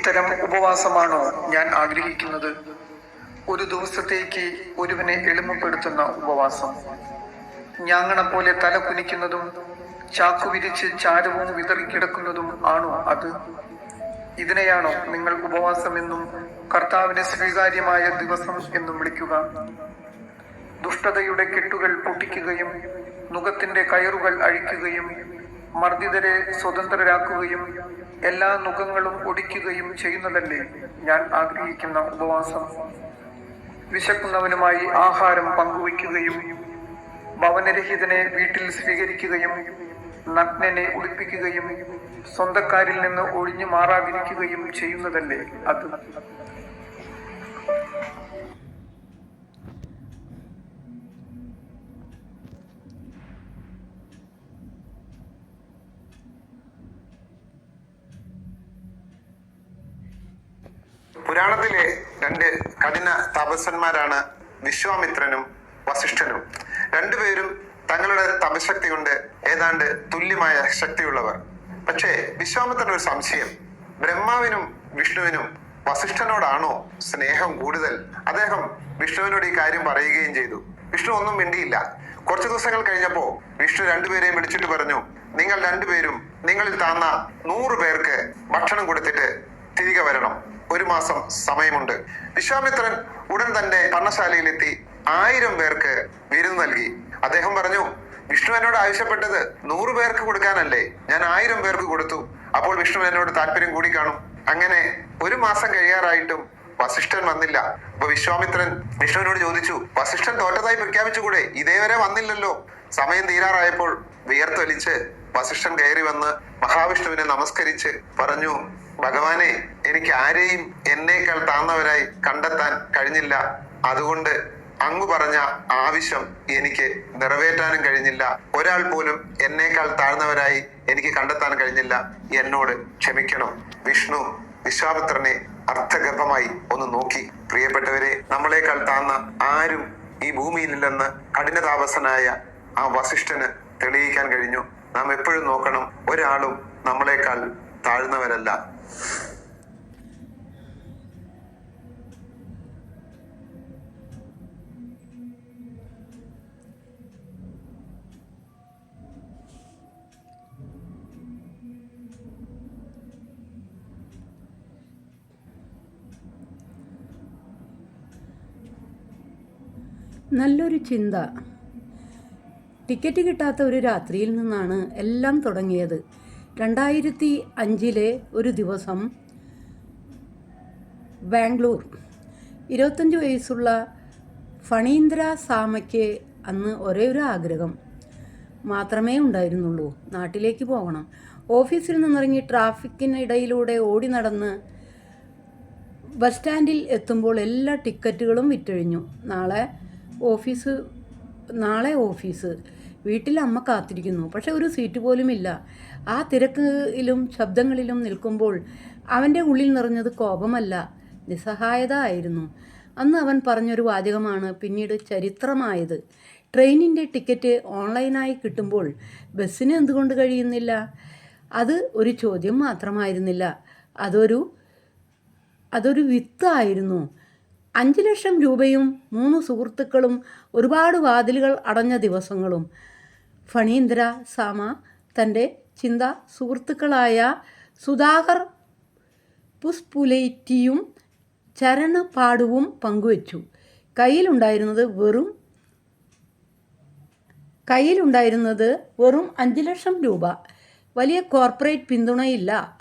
ഇത്തരം ഉപവാസമാണോ ഞാൻ ആഗ്രഹിക്കുന്നത്? ഒരു ദിവസത്തേക്ക് ഒരുവനെ എളിമപ്പെടുത്തുന്ന ഉപവാസം. ഞാങ്ങണ പോലെ തല കുനിക്കുന്നതും ചാക്കു വിരിച്ച് ചാരവും വിതറിക്കിടക്കുന്നതും ആണോ അത്? ഇതിനെയാണോ നിങ്ങൾ ഉപവാസമെന്നും കർത്താവിന് സ്വീകാര്യമായ ദിവസം എന്നും വിളിക്കുക. ദുഷ്ടതയുടെ കെട്ടുകൾ പൊട്ടിക്കുകയും നുഖത്തിന്റെ കയറുകൾ അഴിക്കുകയും മർദ്ദിതരെ സ്വതന്ത്രരാക്കുകയും എല്ലാ നുഖങ്ങളും ഒടിക്കുകയും ചെയ്യുന്നതല്ലേ ഞാൻ ആഗ്രഹിക്കുന്ന ഉപവാസം. വിശക്കുന്നവനുമായി ആഹാരം പങ്കുവയ്ക്കുകയും ഭവനരഹിതനെ വീട്ടിൽ സ്വീകരിക്കുകയും നഗ്നനെ ഉടുപ്പിക്കുകയും സ്വന്തക്കാരിൽ നിന്ന് ഒഴിഞ്ഞു മാറാതിരിക്കുകയും ചെയ്യുന്നതല്ലേ അത്? പുരാണത്തിലെ രണ്ട് കഠിന തപസ്സന്മാരാണ് വിശ്വാമിത്രനും വസിഷ്ഠനും. രണ്ടുപേരും തങ്ങളുടെ തപശക്തി കൊണ്ട് ഏതാണ്ട് തുല്യമായ ശക്തിയുള്ളവർ. പക്ഷേ വിശ്വാമിത്രൻ ഒരു സംശയം. ബ്രഹ്മാവിനും വിഷ്ണുവിനും വസിഷ്ഠനോടാണോ സ്നേഹം കൂടുതൽ? അദ്ദേഹം വിഷ്ണുവിനോട് ഈ കാര്യം പറയുകയും ചെയ്തു. വിഷ്ണു ഒന്നും മിണ്ടിയില്ല. കുറച്ചു ദിവസങ്ങൾ കഴിഞ്ഞപ്പോ വിഷ്ണു രണ്ടുപേരെയും വിളിച്ചിട്ട് പറഞ്ഞു നിങ്ങൾ രണ്ടുപേരും നിങ്ങളിൽ താന്ന നൂറ് പേർക്ക് ഭക്ഷണം കൊടുത്തിട്ട് തിരികെ വരണം. ഒരു മാസം സമയമുണ്ട്. വിശ്വാമിത്രൻ ഉടൻ തന്നെ പർണശാലയിലെത്തി ആയിരം പേർക്ക് വിരുന്ന് നൽകി. അദ്ദേഹം പറഞ്ഞു വിഷ്ണു എന്നോട് ആവശ്യപ്പെട്ടത് നൂറ് പേർക്ക് കൊടുക്കാനല്ലേ. ഞാൻ ആയിരം പേർക്ക് കൊടുത്തു. അപ്പോൾ വിഷ്ണു എന്നോട് താല്പര്യം കൂടി കാണും. അങ്ങനെ ഒരു മാസം കഴിയാറായിട്ടും വസിഷ്ഠൻ വന്നില്ല. അപ്പൊ വിശ്വാമിത്രൻ വിഷ്ണുവിനോട് ചോദിച്ചു വസിഷ്ഠൻ തോറ്റതായി പ്രഖ്യാപിച്ചുകൂടെ? ഇതേവരെ വന്നില്ലല്ലോ. സമയം തീരാറായപ്പോൾ വിയർത്തൊലിച്ച് വസിഷ്ഠൻ കയറി വന്ന് മഹാവിഷ്ണുവിനെ നമസ്കരിച്ച് പറഞ്ഞു ഭഗവാനെ എനിക്ക് ആരെയും എന്നേക്കാൾ താന്നവരായി കണ്ടെത്താൻ കഴിഞ്ഞില്ല. അതുകൊണ്ട് അങ്ങ് പറഞ്ഞ ആവശ്യം എനിക്ക് നിറവേറ്റാനും കഴിഞ്ഞില്ല. ഒരാൾ പോലും എന്നേക്കാൾ താഴ്ന്നവരായി എനിക്ക് കണ്ടെത്താൻ കഴിഞ്ഞില്ല. എന്നോട് ക്ഷമിക്കണം. വിഷ്ണു വിശ്വാമിത്രനെ അർത്ഥഗർഭമായി ഒന്ന് നോക്കി. പ്രിയപ്പെട്ടവരെ നമ്മളെക്കാൾ താന്ന ആരും ഈ ഭൂമിയിലില്ലെന്ന് കഠിനതാപസനായ ആ വസിഷ്ഠന് തെളിയിക്കാൻ കഴിഞ്ഞു. നാം എപ്പോഴും നോക്കണം ഒരാളും നമ്മളെക്കാൾ താഴ്ന്നവരല്ല. നല്ലൊരു ചിന്ത. ടിക്കറ്റ് കിട്ടാത്ത ഒരു രാത്രിയിൽ നിന്നാണ് എല്ലാം തുടങ്ങിയത്. രണ്ടായിരത്തി അഞ്ചിലെ ഒരു ദിവസം ബാംഗ്ലൂർ. ഇരുപത്തഞ്ച് വയസ്സുള്ള ഫണീന്ദ്ര സാമയ്ക്ക് അന്ന് ഒരേ ഒരു ആഗ്രഹം. മാത്രമേ ഉണ്ടായിരുന്നുള്ളൂ. നാട്ടിലേക്ക് പോകണം. ഓഫീസിൽ നിന്നിറങ്ങി ട്രാഫിക്കിനിടയിലൂടെ ഓടി നടന്ന് ബസ് സ്റ്റാൻഡിൽ എത്തുമ്പോൾ എല്ലാ ടിക്കറ്റുകളും വിറ്റഴിഞ്ഞു. നാളെ ഓഫീസ് നാളെ ഓഫീസ്. വീട്ടിൽ അമ്മ കാത്തിരിക്കുന്നു. പക്ഷെ ഒരു സീറ്റ് പോലും ഇല്ല. ആ തിരക്കിലും ശബ്ദങ്ങളിലും നിൽക്കുമ്പോൾ അവന്റെ ഉള്ളിൽ നിറഞ്ഞത് കോപമല്ല നിസ്സഹായത ആയിരുന്നു അന്ന് അവൻ പറഞ്ഞൊരു വാചകമാണ് പിന്നീട് ചരിത്രമായത്. ട്രെയിനിന്റെ ടിക്കറ്റ് ഓൺലൈനായി കിട്ടുമ്പോൾ ബസ്സിന് എന്തുകൊണ്ട് കഴിയുന്നില്ല? അത് ഒരു ചോദ്യം മാത്രമായിരുന്നില്ല. അതൊരു അതൊരു വിത്തായിരുന്നു. അഞ്ച് ലക്ഷം രൂപയും മൂന്ന് സുഹൃത്തുക്കളും ഒരുപാട് വാതിലുകൾ അടഞ്ഞ ദിവസങ്ങളും ഫണീന്ദ്ര സാമ തന്റെ ചിന്ത സുഹൃത്തുക്കളായ സുധാകർ പുസ്പുലൈറ്റിയും ചരണപാടുവും പങ്കുവച്ചു. കയ്യിലുണ്ടായിരുന്നത് വെറും കയ്യിലുണ്ടായിരുന്നത് വെറും അഞ്ച് ലക്ഷം രൂപ. വലിയ കോർപ്പറേറ്റ് പിന്തുണയില്ല.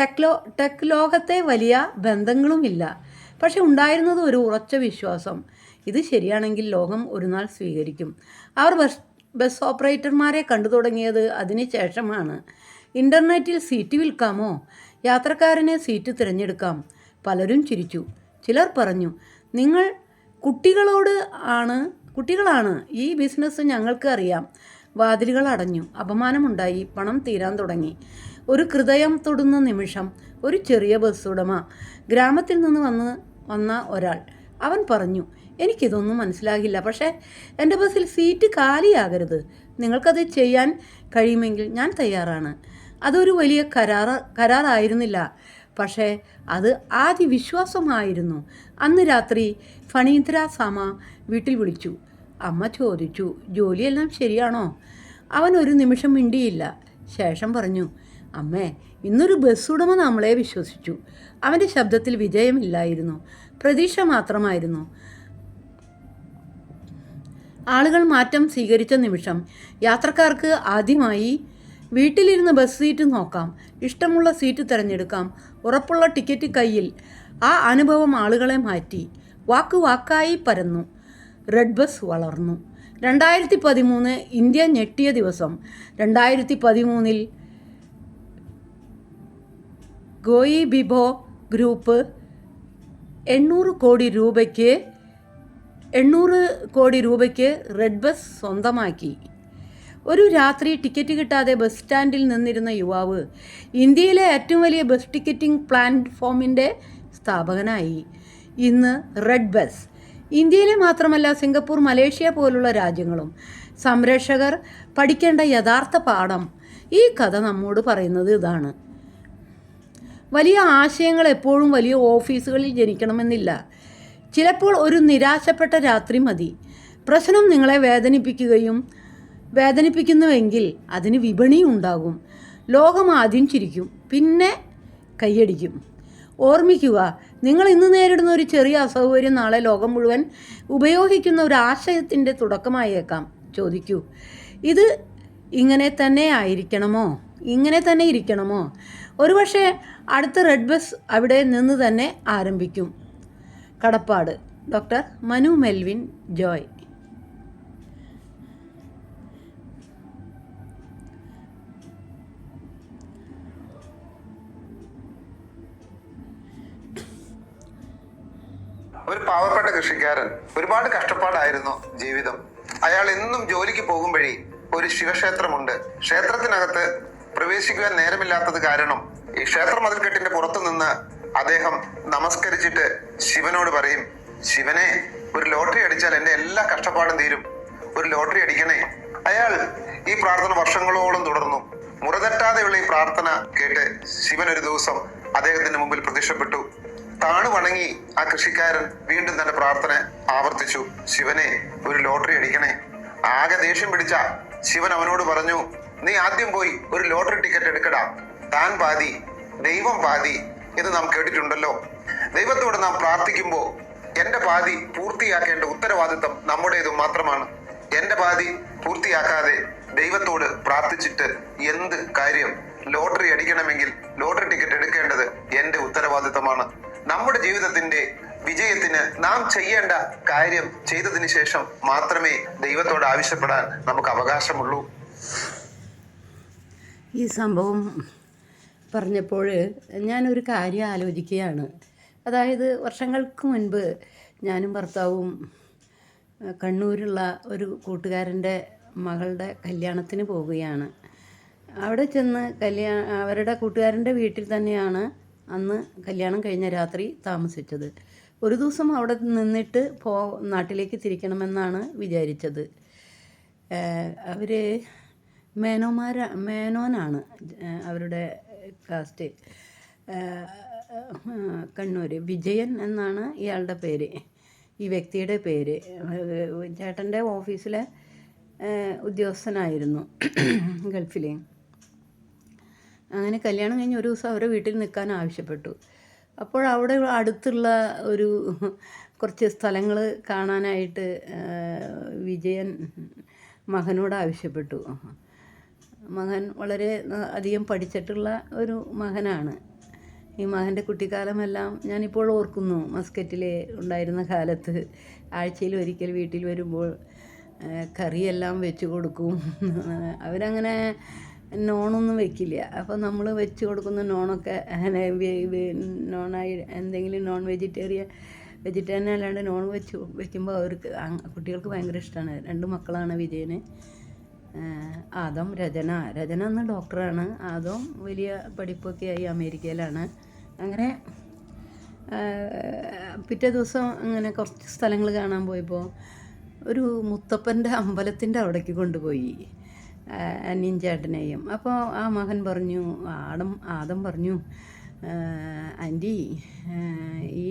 ടെക്ലോ ടെക് ലോകത്തെ വലിയ ബന്ധങ്ങളുമില്ല. പക്ഷെ ഉണ്ടായിരുന്നത് ഒരു ഉറച്ച വിശ്വാസം. ഇത് ശരിയാണെങ്കിൽ ലോകം ഒരു നാൾ സ്വീകരിക്കും. അവർ ബസ് ഓപ്പറേറ്റർമാരെ കണ്ടു തുടങ്ങിയത് അതിനുശേഷമാണ് ഇന്റർനെറ്റിൽ സീറ്റ് വിൽക്കാമോ? യാത്രക്കാരനെ സീറ്റ് തിരഞ്ഞെടുക്കാം. പലരും ചിരിച്ചു. ചിലർ പറഞ്ഞു നിങ്ങൾ കുട്ടികളോട് ആണ് കുട്ടികളാണ്. ഈ ബിസിനസ് ഞങ്ങൾക്ക് അറിയാം. വാതിലുകൾ അടഞ്ഞു. അപമാനമുണ്ടായി. പണം തീരാൻ തുടങ്ങി. ഒരു ഹൃദയം തൊടുന്ന നിമിഷം ഒരു ചെറിയ ബസ് ഉടമ ഗ്രാമത്തിൽ നിന്ന് വന്ന് വന്ന ഒരാൾ. അവൻ പറഞ്ഞു എനിക്കിതൊന്നും മനസ്സിലാകില്ല. പക്ഷേ എന്റെ ബസ്സിൽ സീറ്റ് കാലിയാകരുത്. നിങ്ങൾക്കത് ചെയ്യാൻ കഴിയുമെങ്കിൽ ഞാൻ തയ്യാറാണ്. അതൊരു വലിയ കരാർ കരാറായിരുന്നില്ല. പക്ഷേ അത് ആദ്യ വിശ്വാസമായിരുന്നു അന്ന് രാത്രി ഫണീന്ദ്ര സാമ വീട്ടിൽ വിളിച്ചു. അമ്മ ചോദിച്ചു ജോലിയെല്ലാം ശരിയാണോ? അവൻ ഒരു നിമിഷം മിണ്ടിയില്ല. ശേഷം പറഞ്ഞു അമ്മേ ഇന്നൊരു ബസ്സുടമ നമ്മളെ വിശ്വസിച്ചു. അവന്റെ ശബ്ദത്തിൽ വിജയമില്ലായിരുന്നു. പ്രതീക്ഷ മാത്രമായിരുന്നു. ആളുകൾ മാറ്റം സ്വീകരിച്ച നിമിഷം യാത്രക്കാർക്ക് ആദ്യമായി വീട്ടിലിരുന്ന് ബസ് സീറ്റ് നോക്കാം ഇഷ്ടമുള്ള സീറ്റ് തിരഞ്ഞെടുക്കാം ഉറപ്പുള്ള ടിക്കറ്റ് കയ്യിൽ. ആ അനുഭവം ആളുകളെ മാറ്റി. വാക്ക് വാക്കായി പരന്നു. റെഡ് ബസ് വളർന്നു. രണ്ടായിരത്തി പതിമൂന്ന് ഇന്ത്യ ഞെട്ടിയ ദിവസം. രണ്ടായിരത്തി പതിമൂന്നിൽ ഗോയി ബിബോ ഗ്രൂപ്പ് എണ്ണൂറ് കോടി രൂപയ്ക്ക് എണ്ണൂറ് കോടി രൂപയ്ക്ക് റെഡ് ബസ് സ്വന്തമാക്കി. ഒരു രാത്രി ടിക്കറ്റ് കിട്ടാതെ ബസ് സ്റ്റാൻഡിൽ നിന്നിരുന്ന യുവാവ് ഇന്ത്യയിലെ ഏറ്റവും വലിയ ബസ് ടിക്കറ്റിംഗ് പ്ലാറ്റ്ഫോമിന്റെ സ്ഥാപകനായി. ഇന്ന് റെഡ് ബസ്. ഇന്ത്യയിലെ മാത്രമല്ല സിംഗപ്പൂർ മലേഷ്യ പോലുള്ള രാജ്യങ്ങളും. സംരക്ഷകർ പഠിക്കേണ്ട യഥാർത്ഥ പാഠം ഈ കഥ നമ്മോട് പറയുന്നത് ഇതാണ്. വലിയ ആശയങ്ങൾ എപ്പോഴും വലിയ ഓഫീസുകളിൽ ജനിക്കണമെന്നില്ല. ചിലപ്പോൾ ഒരു നിരാശപ്പെട്ട രാത്രി മതി. പ്രശ്നം നിങ്ങളെ വേദനിപ്പിക്കുകയും വേദനിപ്പിക്കുന്നുവെങ്കിൽ അതിന് വിപണി ഉണ്ടാകും. ലോകം ആദ്യം ചിരിക്കും പിന്നെ കൈയടിക്കും. ഓർമ്മിക്കുക നിങ്ങൾ ഇന്ന് നേരിടുന്ന ഒരു ചെറിയ അസൗകര്യം നാളെ ലോകം മുഴുവൻ ഉപയോഗിക്കുന്ന ഒരു ആശയത്തിന്റെ തുടക്കമായേക്കാം. ചോദിക്കൂ ഇത് ഇങ്ങനെ തന്നെ ആയിരിക്കണമോ? ഇങ്ങനെ തന്നെ ഇരിക്കണമോ? ഒരുപക്ഷെ അടുത്ത റെഡ് ബസ് അവിടെ നിന്ന് തന്നെ ആരംഭിക്കും. കടപ്പാട്. Doctor Manu Melvin Joy. ഒരു പാവപ്പെട്ട കൃഷിക്കാരൻ ഒരുപാട് കഷ്ടപ്പാടായിരുന്നു ജീവിതം. അയാൾ എന്നും ജോലിക്ക് പോകുമ്പോഴേ ഒരു ശിവക്ഷേത്രമുണ്ട്. ക്ഷേത്രത്തിനകത്ത് പ്രവേശിക്കുവാൻ നേരമില്ലാത്തത് കാരണം ഈ ക്ഷേത്ര മതിൽക്കെട്ടിന്റെ പുറത്തു നിന്ന് അദ്ദേഹം നമസ്കരിച്ചിട്ട് ശിവനോട് പറയും ശിവനെ ഒരു ലോട്ടറി അടിച്ചാൽ എന്റെ എല്ലാ കഷ്ടപ്പാടും തീരും. ഒരു ലോട്ടറി അടിക്കണേ. അയാൾ ഈ പ്രാർത്ഥന വർഷങ്ങളോളം തുടർന്നു. മുറതെറ്റാതെയുള്ള ഈ പ്രാർത്ഥന കേട്ട് ശിവൻ ഒരു ദിവസം അദ്ദേഹത്തിന്റെ മുമ്പിൽ പ്രത്യക്ഷപ്പെട്ടു. താണു വണങ്ങി ആ കൃഷിക്കാരൻ വീണ്ടും തന്റെ പ്രാർത്ഥന ആവർത്തിച്ചു. ശിവനെ ഒരു ലോട്ടറി അടിക്കണേ. ആകെ ദേഷ്യം പിടിച്ച ശിവൻ അവനോട് പറഞ്ഞു നീ ആദ്യം പോയി ഒരു ലോട്ടറി ടിക്കറ്റ് എടുക്കടാ. താൻ പാതി ദൈവം പാതി എന്ന് നാം കേട്ടിട്ടുണ്ടല്ലോ. ദൈവത്തോട് നാം പ്രാർത്ഥിക്കുമ്പോൾ എന്റെ പാതി പൂർത്തിയാക്കേണ്ട ഉത്തരവാദിത്തം നമ്മുടേതും മാത്രമാണ്. എന്റെ പാതി പൂർത്തിയാക്കാതെ ദൈവത്തോട് പ്രാർത്ഥിച്ചിട്ട് എന്ത് കാര്യം? ലോട്ടറി അടിക്കണമെങ്കിൽ ലോട്ടറി ടിക്കറ്റ് എടുക്കേണ്ടത് എന്റെ ഉത്തരവാദിത്തമാണ്. നമ്മുടെ ജീവിതത്തിന്റെ വിജയത്തിന് നാം ചെയ്യേണ്ട കാര്യം ചെയ്തതിന് ശേഷം മാത്രമേ ദൈവത്തോട് ആവശ്യപ്പെടാൻ നമുക്ക് അവകാശമുള്ളൂ. ഈ സംഭവം പറഞ്ഞപ്പോൾ ഞാനൊരു കാര്യം ആലോചിക്കുകയാണ്. അതായത് വർഷങ്ങൾക്ക് മുൻപ് ഞാനും ഭർത്താവും കണ്ണൂരുള്ള ഒരു കൂട്ടുകാരന്റെ മകളുടെ കല്യാണത്തിന് പോവുകയാണ്. അവിടെ ചെന്ന് കല്യാ അവരുടെ കൂട്ടുകാരന്റെ വീട്ടിൽ തന്നെയാണ് അന്ന് കല്യാണം കഴിഞ്ഞ രാത്രി താമസിച്ചത്. ഒരു ദിവസം അവിടെ നിന്നിട്ട് പോ നാട്ടിലേക്ക് തിരിക്കണമെന്നാണ് വിചാരിച്ചത്. അവർ മേനോമാര മേനോനാണ് അവരുടെ കാസ്റ്റ് കണ്ണൂർ വിജയൻ എന്നാണ് ഇയാളുടെ പേര്. ഈ വ്യക്തിയുടെ പേര്. ചേട്ടന്റെ ഓഫീസിലെ ഉദ്യോഗസ്ഥനായിരുന്നു ഗൾഫിൽ അങ്ങനെ കല്യാണം കഴിഞ്ഞ് ഒരു ദിവസം അവരെ വീട്ടിൽ നിൽക്കാൻ ആവശ്യപ്പെട്ടു. അപ്പോൾ അവിടെ അടുത്തുള്ള ഒരു കുറച്ച് സ്ഥലങ്ങൾ കാണാനായിട്ട് വിജയൻ മകനോട് ആവശ്യപ്പെട്ടു. മകൻ വളരെ അധികം പഠിച്ചിട്ടുള്ള ഒരു മകനാണ്. ഈ മകന്റെ കുട്ടിക്കാലമെല്ലാം ഞാനിപ്പോൾ ഓർക്കുന്നു മസ്കറ്റിൽ ഉണ്ടായിരുന്ന കാലത്ത്. ആഴ്ചയിൽ ഒരിക്കൽ വീട്ടിൽ വരുമ്പോൾ കറിയെല്ലാം വെച്ച് കൊടുക്കും. അവരങ്ങനെ നോണൊന്നും വെക്കില്ല. അപ്പോൾ നമ്മൾ വെച്ച് കൊടുക്കുന്ന നോണൊക്കെ നോണായി എന്തെങ്കിലും നോൺ വെജിറ്റേറിയൻ വെജിറ്റേറിയൻ അല്ലാണ്ട് നോൺ വെച്ച് വെക്കുമ്പോൾ അവർക്ക് കുട്ടികൾക്ക് ഭയങ്കര ഇഷ്ടമാണ് രണ്ട് മക്കളാണ് വിജയന്. ആദം രചന. രചന എന്ന ഡോക്ടറാണ്. ആദം വലിയ പഠിപ്പൊക്കെ ആയി അമേരിക്കയിലാണ്. അങ്ങനെ പിറ്റേ ദിവസം അങ്ങനെ കുറച്ച് സ്ഥലങ്ങൾ കാണാൻ പോയപ്പോൾ ഒരു മുത്തപ്പന്റെ അമ്പലത്തിന്റെ അവിടേക്ക് കൊണ്ടുപോയി അനിയൻ ചേട്ടനെയും അപ്പോൾ ആ മകൻ പറഞ്ഞു ആടം ആദം പറഞ്ഞു ആന്റി ഈ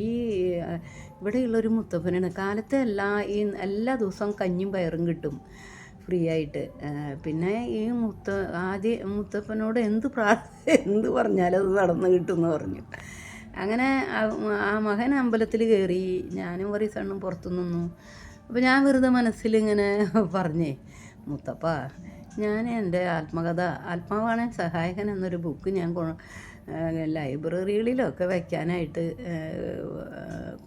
ഇവിടെയുള്ളൊരു മുത്തപ്പനാണ്. കാലത്തെ എല്ലാ ഈ എല്ലാ ദിവസവും കഞ്ഞും പയറും കിട്ടും. ഫ്രീ ആയിട്ട് പിന്നെ ഈ മുത്ത ആദ്യ മുത്തപ്പനോട് എന്ത് പ്രാ എന്ത് പറഞ്ഞാലും അത് നടന്നു കിട്ടുമെന്ന് പറഞ്ഞു. അങ്ങനെ ആ- മകൻ അമ്പലത്തിൽ കയറി ഞാനും വറീസണ്ണും പുറത്തു നിന്നു. അപ്പോൾ ഞാൻ വെറുതെ മനസ്സിലിങ്ങനെ പറഞ്ഞേ മുത്തപ്പ ഞാൻ എന്റെ ആത്മകഥ ആത്മാവാണ് സഹായകൻ എന്നൊരു ബുക്ക് ഞാൻ ലൈബ്രറികളിലൊക്കെ വയ്ക്കാനായിട്ട്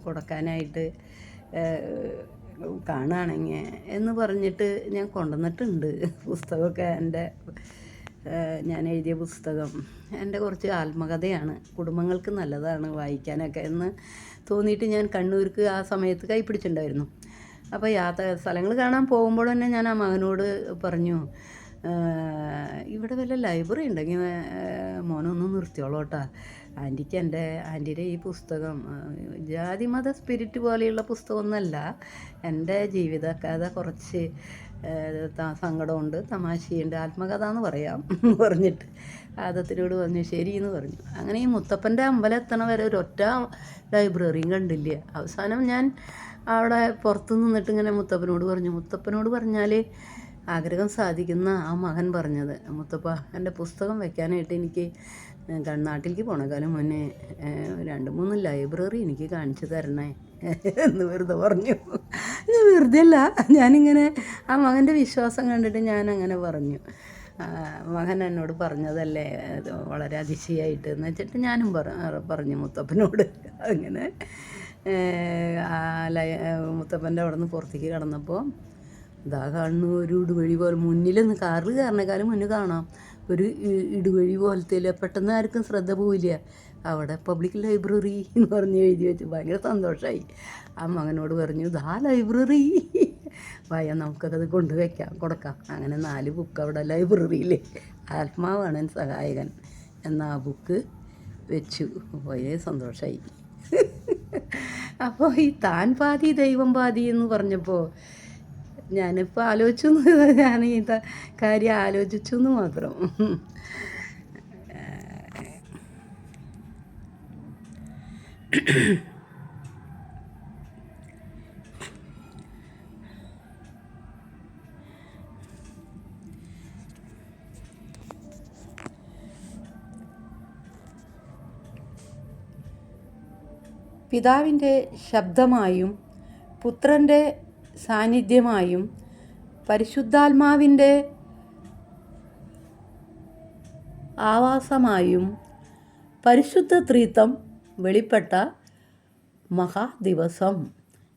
കൊടുക്കാനായിട്ട് കാണുകയാണെങ്കിൽ എന്ന് പറഞ്ഞിട്ട് ഞാൻ കൊണ്ടുവന്നിട്ടുണ്ട് പുസ്തകമൊക്കെ എന്റെ ഞാൻ എഴുതിയ പുസ്തകം. എന്റെ കുറച്ച് ആത്മകഥയാണ്. കുടുംബങ്ങൾക്ക് നല്ലതാണ് വായിക്കാനൊക്കെ എന്ന് തോന്നിയിട്ട് ഞാൻ കണ്ണൂർക്ക് ആ സമയത്ത് കൈപ്പിടിച്ചിട്ടുണ്ടായിരുന്നു അപ്പോൾ യാത്ര സ്ഥലങ്ങൾ കാണാൻ പോകുമ്പോൾ തന്നെ ഞാൻ ആ മകനോട് പറഞ്ഞു "ഏഹ് ഇവിടെ വല്ല ലൈബ്രറി ഉണ്ടെങ്കിൽ മോനൊന്ന് നിർത്തിയോളൂട്ടാ ആന്റിക്ക് എന്റെ ആന്റിയുടെ ഈ പുസ്തകം ജാതി ജാതിമത സ്പിരിറ്റ് പോലെയുള്ള പുസ്തകമൊന്നുമല്ല എന്റെ ജീവിത കഥ കുറച്ച് സങ്കടമുണ്ട് തമാശയുണ്ട് ആത്മകഥ എന്ന് പറയാം പറഞ്ഞിട്ട് ആദത്തിനോട് പറഞ്ഞു ശരി എന്ന് പറഞ്ഞു. അങ്ങനെ ഈ മുത്തപ്പന്റെ അമ്പലം എത്തണ വരെ ഒരൊറ്റ ലൈബ്രറിയും കണ്ടില്ല. അവസാനം ഞാൻ അവിടെ പുറത്ത് നിന്നിട്ട് ഇങ്ങനെ മുത്തപ്പനോട് പറഞ്ഞു മുത്തപ്പനോട് പറഞ്ഞാൽ ആഗ്രഹം സാധിക്കുന്ന ആ മകൻ പറഞ്ഞത് മുത്തപ്പ എന്റെ പുസ്തകം വയ്ക്കാനായിട്ട് എനിക്ക് കർണാട്ടിലേക്ക് പോണക്കാലം മുന്നേ രണ്ട് മൂന്ന് ലൈബ്രറി എനിക്ക് കാണിച്ചു തരണേ എന്ന് വെറുതെ പറഞ്ഞു. ഞാൻ വെറുതെ അല്ല ഞാനിങ്ങനെ ആ മകന്റെ വിശ്വാസം കണ്ടിട്ട് ഞാൻ അങ്ങനെ പറഞ്ഞു മകൻ എന്നോട് പറഞ്ഞതല്ലേ വളരെ അതിശയായിട്ട് എന്ന് വെച്ചിട്ട് ഞാനും പറ പറഞ്ഞു മുത്തപ്പനോട്. അങ്ങനെ ലൈ മുത്തപ്പന്റെ അവിടെ നിന്ന് പുറത്തേക്ക് കടന്നപ്പോൾ ഇതാ കാണുന്നു ഒരു ഉടുവഴി പോലെ മുന്നിലൊന്ന് കാറിൽ കയറണേക്കാളും മുന്നിൽ കാണാം. ഒരു ഇടുവഴി പോലത്തെ പെട്ടെന്ന് ആർക്കും ശ്രദ്ധ പോവില്ല. അവിടെ പബ്ലിക് ലൈബ്രറി എന്ന് പറഞ്ഞ് എഴുതി വെച്ച്. ഭയങ്കര സന്തോഷമായി ആ മകനോട് പറഞ്ഞു ദാ ലൈബ്രറി വയ നമുക്കത് കൊണ്ടുവയ്ക്കാം കൊടുക്കാം. അങ്ങനെ നാല് ബുക്ക് അവിടെ ലൈബ്രറിയിൽ ആത്മാവാണ് സഹായകൻ. എന്ന ആ ബുക്ക് വെച്ചു. വളരെ സന്തോഷമായി അപ്പോൾ ഈ താൻ പാതി ദൈവം പാതി എന്ന് പറഞ്ഞപ്പോൾ ഞാനിപ്പോൾ ആലോചിച്ചു ഞാൻ ഈ കാര്യം ആലോചിച്ചു എന്ന് മാത്രം. പിതാവിന്റെ ശബ്ദമായും പുത്രന്റെ സാന്നിധ്യമായും പരിശുദ്ധാത്മാവിന്റെ ആവാസമായും പരിശുദ്ധ ത്രീത്വം വെളിപ്പെട്ട മഹാദിവസം.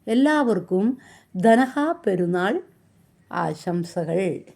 എല്ലാവർക്കും ധനഹ പെരുന്നാൾ ആശംസകൾ.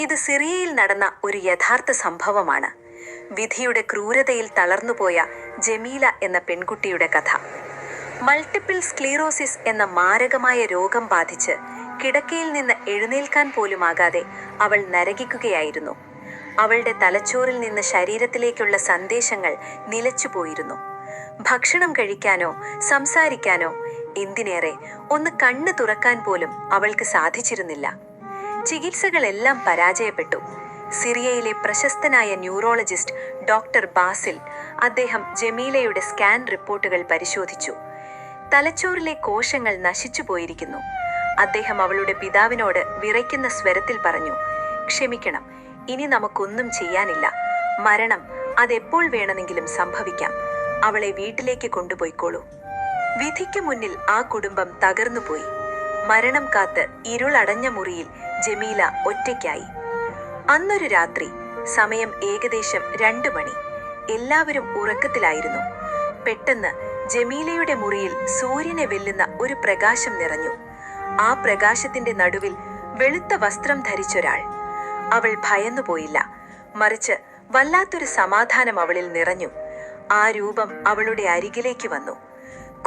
ഇത് സിറിയയിൽ നടന്ന ഒരു യഥാർത്ഥ സംഭവമാണ്. വിധിയുടെ ക്രൂരതയിൽ തളർന്നുപോയ ജമീല എന്ന പെൺകുട്ടിയുടെ കഥ. മൾട്ടിപ്പിൾ സ്ക്ലീറോസിസ് എന്ന മാരകമായ രോഗം ബാധിച്ച് കിടക്കയിൽ നിന്ന് എഴുന്നേൽക്കാൻ പോലുമാകാതെ അവൾ നരകിക്കുകയായിരുന്നു. അവളുടെ തലച്ചോറിൽ നിന്ന് ശരീരത്തിലേക്കുള്ള സന്ദേശങ്ങൾ നിലച്ചുപോയിരുന്നു. ഭക്ഷണം കഴിക്കാനോ സംസാരിക്കാനോ എന്തിനേറെ ഒന്ന് കണ്ണ് തുറക്കാൻ പോലും അവൾക്ക് സാധിച്ചിരുന്നില്ല. ചികിത്സകളെല്ലാം പരാജയപ്പെട്ടു. സിറിയയിലെ പ്രശസ്തനായ ന്യൂറോളജിസ്റ്റ് ഡോക്ടർ ബാസിൽ അദ്ദേഹം ജമീലയുടെ സ്കാൻ റിപ്പോർട്ടുകൾ പരിശോധിച്ചു. തലച്ചോറിലെ കോശങ്ങൾ നശിച്ചു പോയിരിക്കുന്നു. അദ്ദേഹം അവളുടെ പിതാവിനോട് വിറയ്ക്കുന്ന സ്വരത്തിൽ പറഞ്ഞു ക്ഷമിക്കണം ഇനി നമുക്കൊന്നും ചെയ്യാനില്ല. മരണം അതെപ്പോൾ വേണമെങ്കിലും സംഭവിക്കാം. അവളെ വീട്ടിലേക്ക് കൊണ്ടുപോയിക്കോളൂ. വിധിക്ക് മുന്നിൽ ആ കുടുംബം തകർന്നുപോയി. മരണം കാത്ത് ഇരുളടഞ്ഞ മുറിയിൽ ജമീല ഒറ്റയ്ക്കായി. അന്നൊരു രാത്രി സമയം ഏകദേശം രണ്ടു മണി. എല്ലാവരും ഉറക്കത്തിലായിരുന്നു. പെട്ടെന്ന് ജമീലയുടെ മുറിയിൽ സൂര്യനെ വെല്ലുന്ന ഒരു പ്രകാശം നിറഞ്ഞു. ആ പ്രകാശത്തിന്റെ നടുവിൽ വെളുത്ത വസ്ത്രം ധരിച്ചൊരാൾ. അവൾ ഭയന്നുപോയില്ല മറിച്ച് വല്ലാത്തൊരു സമാധാനം അവളിൽ നിറഞ്ഞു. ആ രൂപം അവളുടെ അരികിലേക്ക് വന്നു.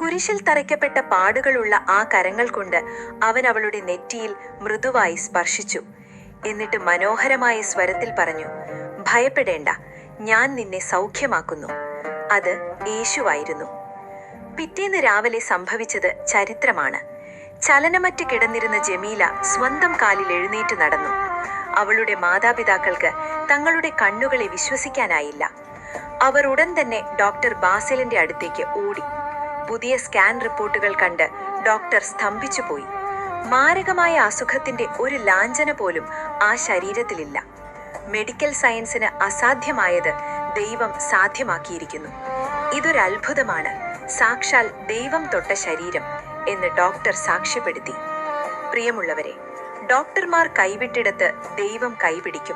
കുരിശിൽ തറയ്ക്കപ്പെട്ട പാടുകളുള്ള ആ കരങ്ങൾ കൊണ്ട് അവൻ അവളുടെ നെറ്റിയിൽ മൃദുവായി സ്പർശിച്ചു. എന്നിട്ട് മനോഹരമായ സ്വരത്തിൽ പറഞ്ഞു ഭയപ്പെടേണ്ട ഞാൻ നിന്നെ സൗഖ്യമാക്കുന്നു. അത് യേശുവായിരുന്നു. പിറ്റേന്ന് രാവിലെ സംഭവിച്ചത് ചരിത്രമാണ്. ചലനമറ്റ് കിടന്നിരുന്ന ജമീല സ്വന്തം കാലിൽ എഴുന്നേറ്റ് നടന്നു. അവളുടെ മാതാപിതാക്കൾക്ക് തങ്ങളുടെ കണ്ണുകളെ വിശ്വസിക്കാനായില്ല. അവർ ഉടൻ തന്നെ ഡോക്ടർ ബാസിലിന്റെ അടുത്തേക്ക് ഓടി. പുതിയ സ്കാൻ റിപ്പോർട്ടുകൾ കണ്ട് ഡോക്ടർ സ്തംഭിച്ചുപോയി. മാരകമായ അസുഖത്തിന്റെ ഒരു ലാഞ്ചന പോലും ആ ശരീരത്തിലില്ല. മെഡിക്കൽ സയൻസിന് അസാധ്യമായത് ദൈവം സാധ്യമാക്കിയിരിക്കുന്നു. ഇതൊരു അത്ഭുതമാണ്. സാക്ഷാൽ ദൈവം തൊട്ട ശരീരം എന്ന് ഡോക്ടർ സാക്ഷ്യപ്പെടുത്തി. പ്രിയമുള്ളവരെ ഡോക്ടർമാർ കൈവിട്ടിടത്ത് ദൈവം കൈപിടിക്കും.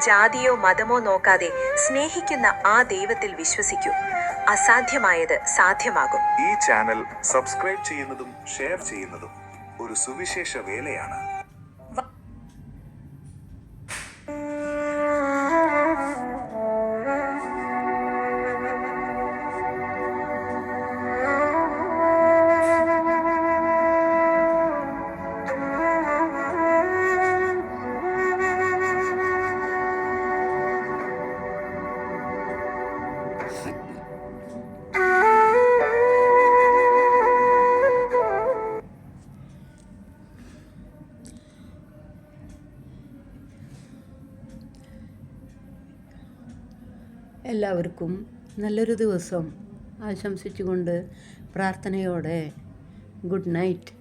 ജാതിയോ മതമോ നോക്കാതെ സ്നേഹിക്കുന്ന ആ ദൈവത്തിൽ വിശ്വസിക്കൂ. അസാധ്യമായത് സാധ്യമാകും. ഈ ചാനൽ സബ്സ്ക്രൈബ് ചെയ്യുന്നതും ഷെയർ ചെയ്യുന്നതും ഒരു സുവിശേഷ വേലയാണ്. എല്ലാവർക്കും നല്ലൊരു ദിവസം ആശംസിച്ചുകൊണ്ട് പ്രാർത്ഥനയോടെ ഗുഡ് നൈറ്റ്.